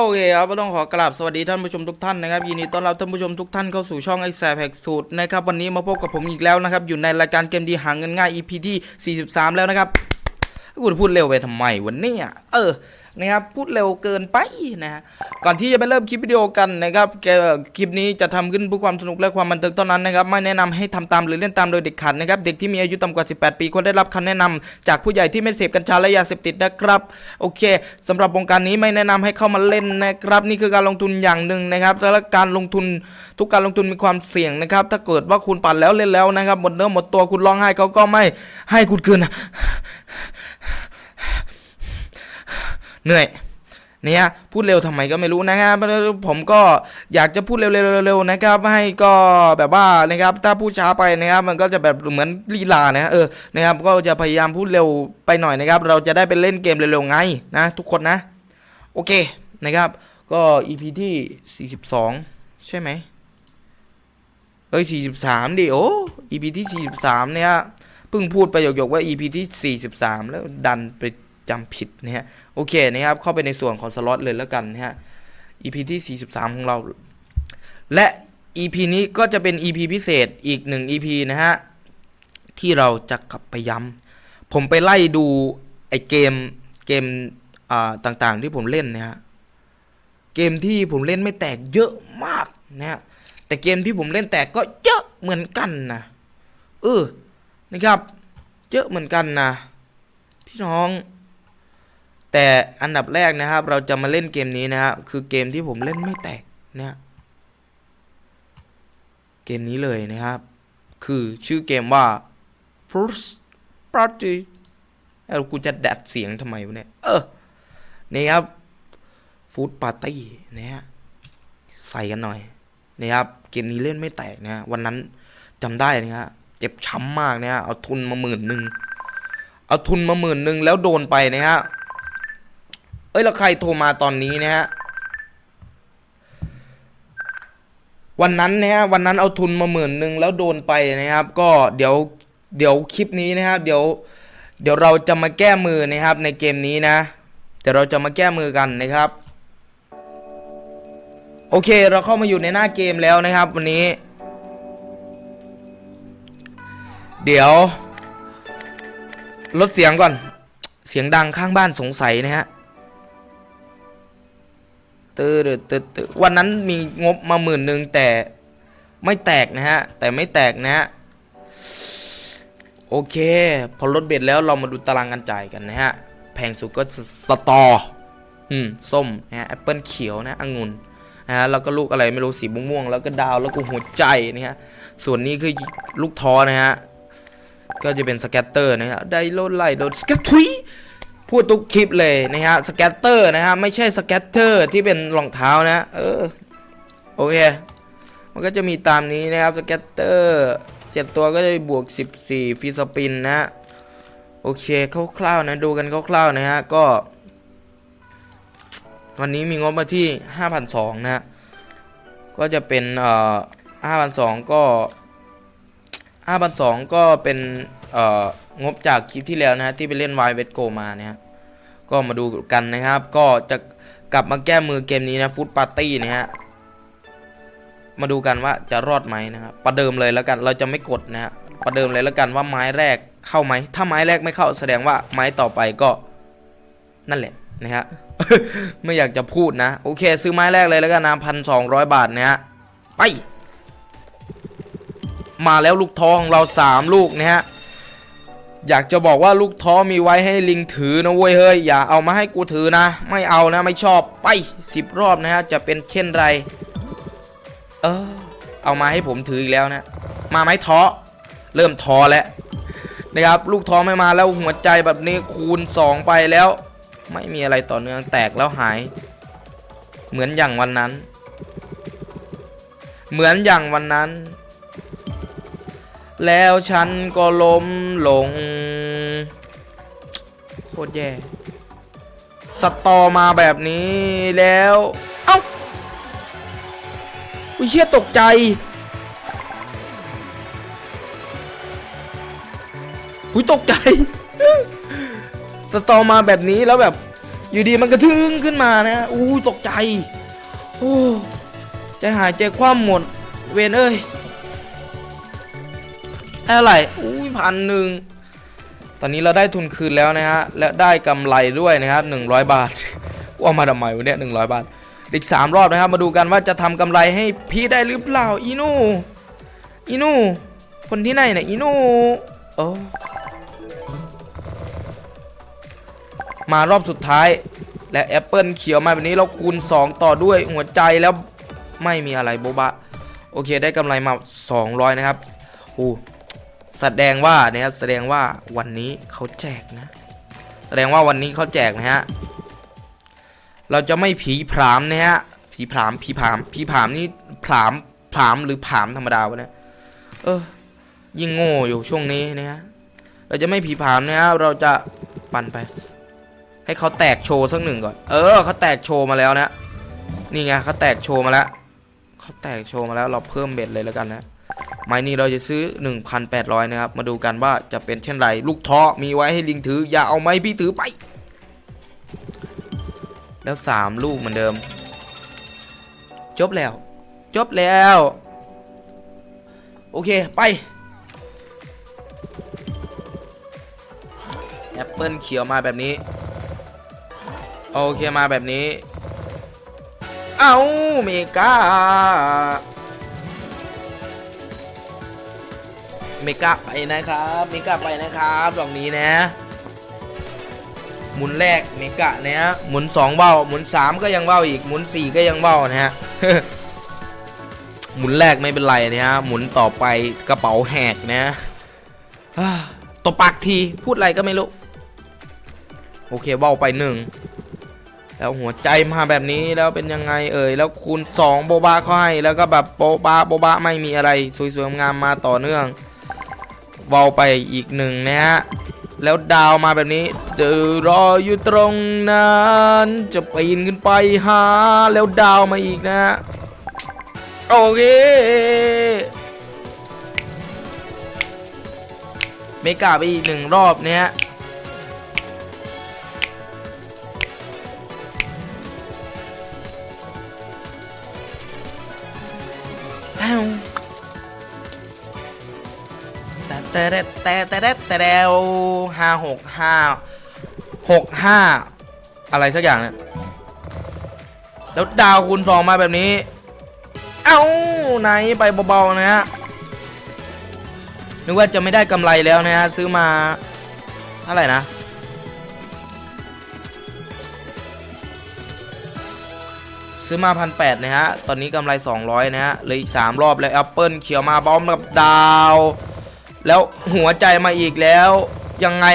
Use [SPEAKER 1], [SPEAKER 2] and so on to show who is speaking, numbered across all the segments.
[SPEAKER 1] โอเคครับก็ต้องขอกราบสวัสดีท่านผู้ชมทุกท่านนะครับยินดีต้อนรับท่านผู้ชมทุกท่านเข้าสู่ช่องไอแซแพกสูตรนะครับวันนี้มาพบกับผมอีกแล้วนะครับอยู่ในรายการเกมดีหาเงินง่าย EP ที่ 43 แล้วนะครับกูจะพูดเร็วไปทำไมวันนี้เออ นะครับพูดเร็วเกินไปนะฮะก่อนที่จะไปเริ่มคลิปวิดีโอกันนะครับแกคลิปนี้จะทำขึ้นเพื่อความสนุกและความบันเทิงเท่านั้นนะครับไม่แนะนำให้ทำตามหรือเล่นตามโดยเด็ดขาดนะครับเด็กที่มีอายุต่ำกว่า 18 ปีควรได้รับคำแนะนำจากผู้ใหญ่ที่ไม่เสพกัญชาและยาเสพติดนะครับโอเคสำหรับวงการนี้ไม่แนะนำให้เข้ามาเล่นนะครับ นี่คือการลงทุนอย่างหนึ่งนะครับและการลงทุนทุกการลงทุนมีความเสี่ยงนะครับ ถ้าเกิดว่าคุณปั่นแล้วเล่นแล้วนะครับหมดเนื้อหมดตัวคุณร้องไห้เขาก็ไม่ให้คุณคืนนะ เหนื่อยเนี่ยพูดเร็วทำไมก็ไม่รู้นะครับผมก็อยากจะพูดเร็วๆๆๆนะครับให้ก็แบบว่านะครับถ้าพูดช้าไปนะครับ มันก็จะแบบเหมือนลีลานะเออนะครับก็จะพยายามพูดเร็วไปหน่อยนะครับ เราจะได้ไปเล่นเกมเร็วๆไงนะ ทุกคนนะ โอเคนะครับ ก็ EP ที่ 42 ใช่ไหมเอ้ย43ดิโอ้ EP ที่ 43 เนี่ยเพิ่งพูดไปหยกๆว่า EP ที่ 43 แล้วดันไป จำผิดนะฮะโอเคนะครับเข้าไปในส่วนของสล็อตเลยแล้วกันนะฮะ EP ที่ 43 ของเรา และ EP นี้ก็จะเป็น EP พิเศษอีกหนึ่ง EP นะฮะ ที่เราจะกลับไปย้ำผมไปไล่ดู ไอเกมเกมต่างๆที่ผมเล่นนะฮะ เกมที่ผมเล่นไม่แตกเยอะมากนะฮะ แต่เกมที่ผมเล่นแตกก็เยอะเหมือนกันนะเออนะครับ เยอะเหมือนกันนะพี่น้อง แต่อันดับแรกนะครับ เราจะมาเล่นเกมนี้นะครับคือเกมที่ผมเล่นไม่แตกนะเกมนี้เลยนะครับ คือชื่อเกมว่า First Party แล้วกูจะดัดเสียงทำไมวะเนี่ย เออ นี่ครับ Food Party นะฮะ ใส่กันหน่อยนะครับ เกมนี้เล่นไม่แตกนะ วันนั้นจำได้นะฮะ เจ็บช้ำมากนะฮะ เอาทุนมาหมื่นหนึ่ง เอาทุนมาหมื่นหนึ่งแล้วโดนไปนะฮะ เอ้ยแล้วใครโทรมาตอนนี้นะฮะวันนั้นนะฮะวันนั้นเอาทุนมาหมื่นหนึ่งแล้วโดนไปนะครับ ก็เดี๋ยวเดี๋ยวคลิปนี้นะครับ เดี๋ยว เดี๋ยวเราจะมาแก้มือนะครับ ในเกมนี้นะ เดี๋ยวเราจะมาแก้มือกันนะครับ โอเคเราเข้ามาอยู่ในหน้าเกมแล้วนะครับ วันนี้ เดี๋ยว ลดเสียงก่อน เสียงดังข้างบ้านสงสัยนะฮะ ตืดตืดตืดวันนั้นมีงบมาหมื่นหนึ่งแต่ไม่แตกนะฮะ แต่ไม่แตกนะฮะ โอเค พอลดเบ็ดแล้วเรามาดูตารางการจ่ายกันนะฮะ แพงสุดก็สสตอ อืม ส้มนะฮะแอปเปิลเขียวนะองุ่นนะฮะแล้วก็ลูกอะไรไม่รู้สีม่วงๆแล้วก็ดาวแล้วก็หัวใจนะฮะ ส่วนนี้คือลูกท้อนะฮะ ก็จะเป็นสแกตเตอร์นะฮะไดโลไลโดสแกตทุย พูดทุกคลิปเลยนะฮะสแกตเตอร์นะฮะไม่ใช่สแกตเตอร์ที่เป็นรองเท้านะ เออโอเค มันก็จะมีตามนี้นะครับสแกตเตอร์เจ็ดตัวก็จะบวก 14ฟีสปินนะโอเคคร่าวๆนะดูกันคร่าวๆนะฮะก็วันนี้มีงบมาที่ 5,200นะฮะก็จะเป็นเอ่อ5,200ก็5,200ก็เป็นเอ่อ งบจากคลิปที่แล้วนะฮะที่ไปเล่นวายเวทโกมาเนะฮะก็มาดูกันนะครับ ก็จะกลับมาแก้มือเกมนี้นะฟุตปาร์ตี้นะฮะมาดูกันว่าจะรอดไหมนะครับประเดิมเลยแล้วกันเราจะไม่กดนะฮะประเดิมเลยแล้วกันว่าไม้แรกเข้าไหมถ้าไม้แรกไม่เข้าแสดงว่าไม้ต่อไปก็นั่นแหละนะฮะไม่อยากจะพูดนะ โอเค ซื้อไม้แรกเลยแล้วกันนะพันสองร้อยบาทนะฮะไป มาแล้วลูกทอของเราสามลูกนะฮะ อยากจะบอกว่าลูกท้อมีไว้ให้ลิงถือนะเว้ยเฮ้ยอย่าเอามาให้กูถือนะ ไม่เอานะไม่ชอบไปสิบรอบนะฮะจะเป็นเช่นไร เออ เอามาให้ผมถืออีกแล้วนะ มาไหมท้อเริ่มท้อแล้วนะครับลูกท้อไม่มาแล้วหัวใจแบบนี้คูณสองไปแล้ว ไม่มีอะไรต่อเนื่องแตกแล้วหาย เหมือนอย่างวันนั้น เหมือนอย่างวันนั้น แล้วฉันก็ล้มลงโคตรแย่สตอมาแบบนี้แล้ว เอ้าอุ้ยเชี่ยตกใจอุ้ยตกใจสตอมาแบบนี้แล้วแบบ อยู่ดีมันกระทึงขึ้นมานะอู้ตกใจ โอ้ใจหายใจคว่ำหมด เวนเอ้ย ได้อะไรอุ้ยพันหนึ่งตอนนี้เราได้ทุนคืนแล้วนะฮะ และได้กำไรด้วยนะครับ100บาทว่ามาทำไมวะเนี่ย100บาท อีกสามรอบนะครับ มาดูกันว่าจะทำกำไรให้พี่ได้หรือเปล่า อีนูอีนูคนที่ไหนเนี่ยอีนูโอ้มารอบสุดท้าย และแอปเปิลเขียวมาแบบนี้เราคูณ 2 ต่อด้วยหัวใจแล้วไม่มีอะไรโบบะ โอเคได้กำไรมา 200 นะครับโอ้ แสดงว่านะครับแสดงว่าวันนี้เขาแจกนะ แสดงว่าวันนี้เขาแจกนะฮะเราจะไม่ผีผามนะฮะผีผามผีผามผีผามนี่ผามผามหรือผามธรรมดาวะเนี่ยเออยิ่งโง่อยู่ช่วงนี้นะฮะเราจะไม่ผีผามนะฮะเราจะปั่นไป ให้เขาแตกโชว์สักหนึ่งก่อน เออเขาแตกโชว์มาแล้วนะนี่ไงเขาแตกโชว์มาแล้วเขาแตกโชว์มาแล้วเราเพิ่มเบ็ดเลยแล้วกันนะ ไม้นี้เราจะซื้อ 1,800 นะครับ มาดูกันว่าจะเป็นเช่นไร ลูกท้อมีไว้ให้ลิงถือ อย่าเอาไม้พี่ถือไป แล้ว 3 ลูกเหมือนเดิม จบแล้ว จบแล้ว โอเค ไปแอปเปิลเขียวมาแบบนี้ โอเคมาแบบนี้ เอาเมกา เมกาไปนะครับเมกาไปนะครับดอกนี้นะ หมุนแรกเมกะนะฮะหมุนสองเบ้าหมุนสามก็ยังเบ้าอีกหมุนสี่ก็ยังเบ้านะฮะหมุนแรกไม่เป็นไรนะฮะหมุนต่อไปกระเป๋าแหกนะตบปากทีพูดอะไรก็ไม่รู้โอเคเบ้าไปหนึ่งแล้วหัวใจมาแบบนี้แล้วเป็นยังไงเอ่ยแล้วคูณสองโบบาเขาให้แล้วก็แบบโบบาโบบาไม่มีอะไร สวยๆงามมาต่อเนื่อง เบ้าไปอีกหนึ่งนะฮะแล้วดาวมาแบบนี้เดี๋ยวรออยู่ตรงนั้นจะปีนขึ้นไปหาแล้วดาวมาอีกนะโอเคเมกาไปอีกหนึ่งรอบเนี้ย แต่แต่แต่แต่แต่แต่แต่ห้าหกห้าหกห้าอะไรสักอย่างเนี่ยแล้วดาวคูณสองมาแบบนี้ เอ้าไหนไปเบาๆนะฮะนึกว่าจะไม่ได้กำไรแล้วนะฮะซื้อมาเท่าไรนะซื้อมาพันแปดนะฮะ ตอนนี้กำไร 200 นะฮะ เลยอีก 3 รอบแล้วแอปเปิลเขียวมาบอมกับดาว แล้วหัวใจมาอีกแล้ว ยังไง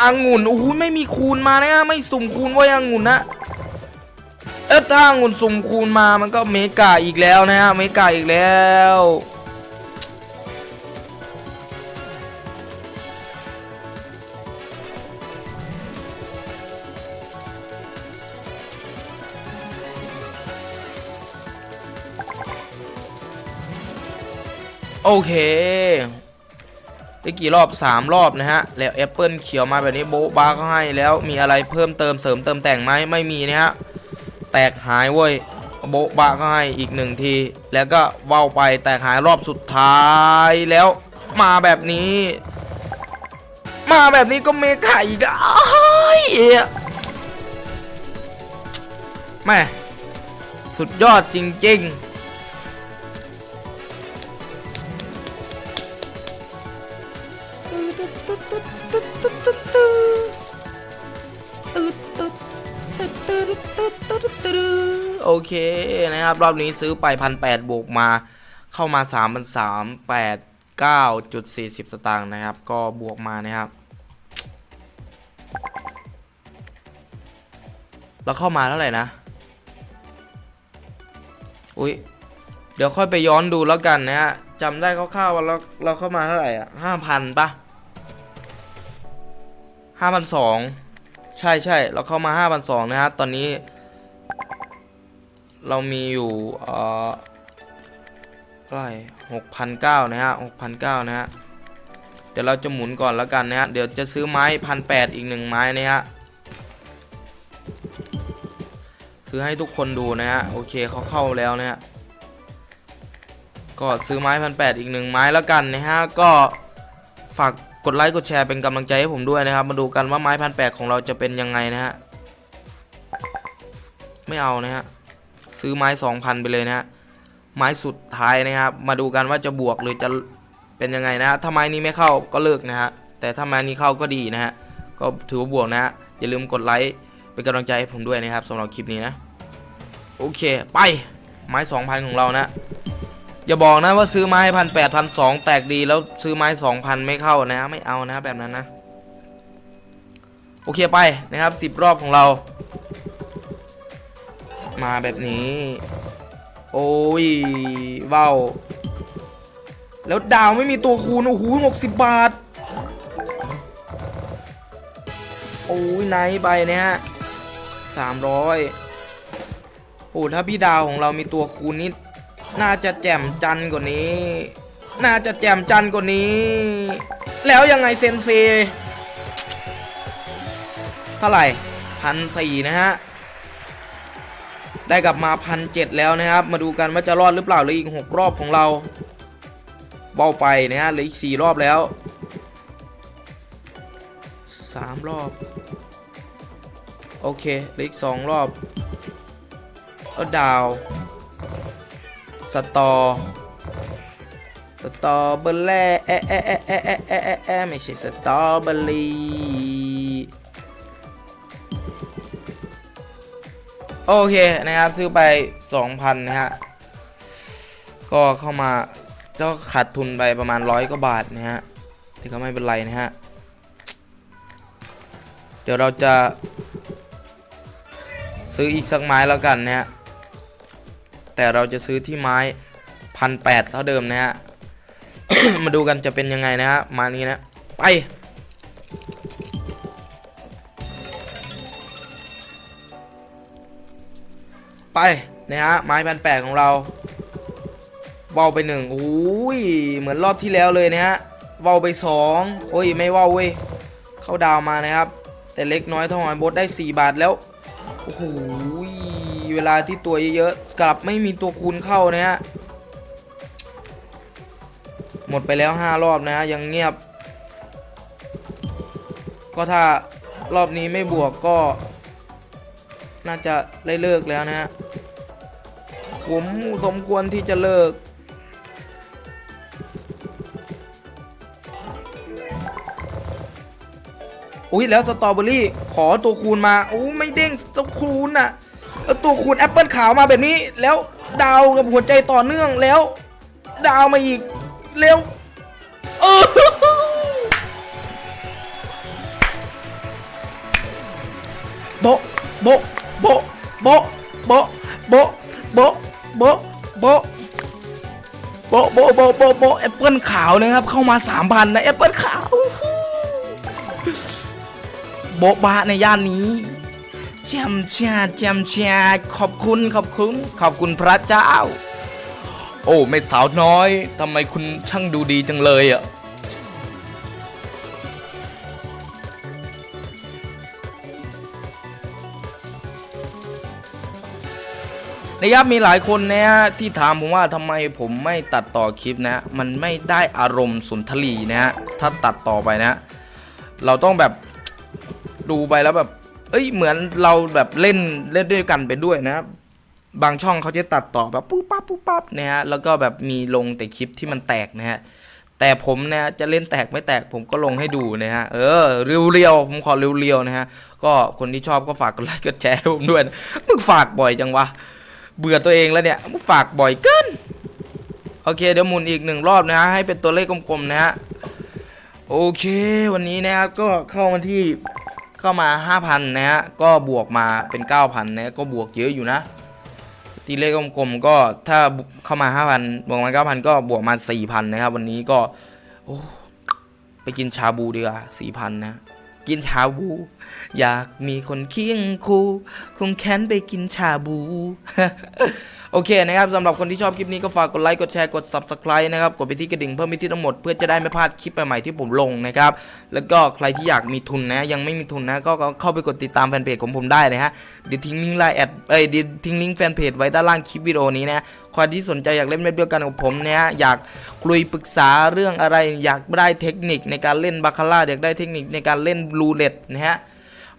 [SPEAKER 1] องุ่นโอ้โหไม่มีคูณมานะฮะไม่สุ่มคูณไว้องุ่นนะเออถ้าองุ่นสุ่มคูณมามันก็เมกาอีกแล้วนะฮะเมกาอีกแล้วโอเค ได้กี่รอบ 3 รอบนะฮะ แล้วแอปเปิลเขียวมาแบบนี้โบ๊ะบ้าเขาให้แล้วมีอะไรเพิ่มเติมเสริมเติมแต่งไหมไม่มีนะฮะ แตกหายเว้ยโบ๊ะบ้าเขาให้อีกหนึ่งที แล้วก็เว้าไปแตกหายรอบสุดท้ายแล้วมาแบบนี้ มาแบบนี้ก็เมกาอีกแล้วอ้ายแม่สุดยอดจริง ๆ โอเคนะครับรอบนี้ซื้อไปพันแปดบวกมาเข้ามาสามพันสามแปดเก้าจุดสี่สิบสตางค์นะครับ ก็บวกมานะครับแล้วเข้ามาเท่าไหร่นะ อุ้ย เดี๋ยวค่อยไปย้อนดูแล้วกันนะฮะจำได้คร่าวๆว่าเราเราเข้ามาเท่าไหร่อะห้าพันปะ ห้าพันสองใช่ใช่เราเข้ามาห้าพันสองนะฮะ ตอนนี้ เรามีอยู่เอ่อเท่าไหร่หกพันเก้านะฮะหกพันเก้านะฮะ เดี๋ยวเราจะหมุนก่อนแล้วกันนะฮะ เดี๋ยวจะซื้อไม้พันแปดอีกหนึ่งไม้นะฮะซื้อให้ทุกคนดูนะฮะ โอเคเขาเข้าแล้วนะฮะ ก็ซื้อไม้พันแปดอีกหนึ่งไม้แล้วกันนะฮะ ก็ฝาก กดไลค์กดแชร์เป็นกำลังใจให้ผมด้วยนะครับ มาดูกันว่าไม้พันแปดของเราจะเป็นยังไงนะฮะไม่เอานะฮะซื้อไม้สองพันไปเลยนะฮะไม้สุดท้ายนะครับ มาดูกันว่าจะบวกหรือจะเป็นยังไงนะฮะถ้าไม้นี้ไม่เข้าก็เลิกนะฮะแต่ถ้าไม้นี้เข้าก็ดีนะฮะก็ถือว่าบวกนะฮะอย่าลืมกดไลค์เป็นกำลังใจให้ผมด้วยนะครับสำหรับคลิปนี้นะ โอเค ไปไม้สองพันของเรานะ อย่าบอกนะว่าซื้อไม้พันแปดพันสองแตกดีแล้วซื้อไม้สองพันไม่เข้านะ ไม่เอานะแบบนั้นนะ โอเคไปนะครับสิบรอบของเรา มาแบบนี้ โอ้ยว้าวแล้วดาวไม่มีตัวคูณโอ้โหหกสิบบาท โอ้ยไนท์ไปเนี่ยฮะสามร้อยโอ้ถ้าพี่ดาวของเรามีตัวคูณนิด น่าจะแจ่มจันกว่านี้ น่าจะแจ่มจันกว่านี้ แล้วยังไงเซนเซเท่าไหร่พันสี่นะฮะ ได้กลับมาพันเจ็ดแล้วนะครับ มาดูกันว่าจะรอดหรือเปล่าเหลืออีกหกรอบของเราเบาไปนะฮะเหลืออีกสี่รอบแล้วสามรอบ โอเคเหลืออีกสองรอบก็ดาว สตอ สตอเบอร์แร่แอะอะอะอะอะอไม่ใช่สตอเบลลี่โอเคนะครับซื้อไป 2,000 นะฮะ ก็เข้ามาก็ขาดทุนไปประมาณร้อยกว่าบาทนะฮะแต่ก็ไม่เป็นไรนะฮะ เดี๋ยวเราจะซื้ออีกสักไม้แล้วกันนะฮะ แต่เราจะซื้อที่ไม้พันแปดเท่าเดิมนะฮะ มาดูกันจะเป็นยังไงนะฮะ มานี้นะ ไป ไปนะฮะ ไม้พันแปดของเราเบาไปหนึ่งโอ้ย เหมือนรอบที่แล้วเลยนะฮะเบาไปสองโอ้ย ไม่เบาเว้ย เข้าดาวมานะครับ แต่เล็กน้อยเท่าไหอยบดได้ 4 บาทแล้ว โอ้โห เวลาที่ตัวเยอะๆกลับไม่มีตัวคูณเข้านะฮะหมดไปแล้ว 5 รอบนะฮะยังเงียบ ก็ถ้ารอบนี้ไม่บวกก็ น่าจะได้เลิกแล้วนะฮะผมสมควรที่จะเลิก อุ้ยแล้วสตรอเบอรี่ขอตัวคูณมาโอ้ไม่เด้งตัวคูณน่ะ ตัวคูณแอปเปิลขาวมาแบบนี้ แล้วดาวกับหัวใจต่อเนื่องแล้ว ดาวมาอีกเร็วเออโบโบโบโบโบโบโบโบโบโบโบโบโบโบแอปเปิลขาวนะครับ เข้ามาสามพันนะแอปเปิลขาวโบบะในย่านนี้ แจมชาแจมชาขอบคุณขอบคุณ ขอบคุณพระเจ้า โอ้ไม่สาวน้อยทำไมคุณช่างดูดีจังเลยอะนะครับมีหลายคนนะฮะที่ถามผมว่าทำไมผมไม่ตัดต่อคลิปนะ มันไม่ได้อารมณ์สุนทรีนะฮะถ้าตัดต่อไปนะ เราต้องแบบดูไปแล้วแบบ เอ้ยเหมือนเราแบบเล่นเล่นด้วยกันไปด้วยนะบางช่องเขาจะตัดต่อแบบปุ๊บปั๊บปุ๊บปั๊บนะฮะแล้วก็แบบมีลงแต่คลิปที่มันแตกนะฮะแต่ผมเนี่ยจะเล่นแตกไม่แตกผมก็ลงให้ดูนะฮะเออเรียวๆผมขอเรียวๆนะฮะก็คนที่ชอบก็ฝากกดไลค์กดแชร์ผมด้วยนะมึงฝากบ่อยจังวะเบื่อตัวเองแล้วเนี่ยมึงฝากบ่อยเกินโอเคเดี๋ยวหมุนอีกหนึ่งรอบนะฮะให้เป็นตัวเลขกลมๆนะฮะโอเค วันนี้นะครับก็เข้ามาที่ เข้ามา 5,000 นะฮะ ก็บวกมาเป็น 9,000 นะ ก็บวกเยอะอยู่นะ ตีเลขกลมๆก็ถ้าเข้ามา 5,000 บวกมา 9,000 ก็บวกมา 4,000 นะครับ วันนี้ก็โอ้ไปกินชาบูดีกว่า4,000 นะ กินชาบู อยากมีคนเคียงคู่คงแค้นไปกินชาบู โอเคนะครับสำหรับคนที่ชอบคลิปนี้ก็ฝากกดไลค์กดแชร์กด subscribe นะครับ กดไปที่กระดิ่งเพิ่มมิที่ทั้งหมดเพื่อจะได้ไม่พลาดคลิปใหม่ๆที่ผมลงนะครับ แล้วก็ใครที่อยากมีทุนนะ ยังไม่มีทุนนะก็ก็เข้าไปกดติดตามแฟนเพจของผมได้นะฮะเดี๋ยวทิ้งลิงก์ไลน์แอดเอ้ยเดี๋ยวทิ้งลิงก์แฟนเพจไว้ด้านล่างคลิปวิดีโอนี้นะ ใครที่สนใจอยากเล่นเม็ดเดียวกันกับผมเนี่ยอยากคุยปรึกษาเรื่องอะไร อยากได้เทคนิคในการเล่นบาคาร่าอยากได้เทคนิคในการเล่นรูเล็ตนะฮะ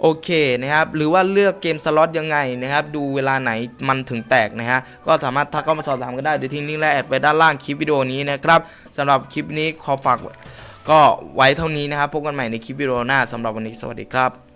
[SPEAKER 1] โอเคนะครับหรือว่าเลือกเกมสล็อตยังไงนะครับดูเวลาไหนมันถึงแตกนะฮะก็สามารถทักเข้ามาสอบถามกันได้เดี๋ยวทิ้งลิงก์และแอดไว้ด้านล่างคลิปวิดีโอนี้นะครับสำหรับคลิปนี้ขอฝากก็ไว้เท่านี้นะครับพบกันใหม่ในคลิปวิดีโอหน้าสำหรับวันนี้สวัสดีครับ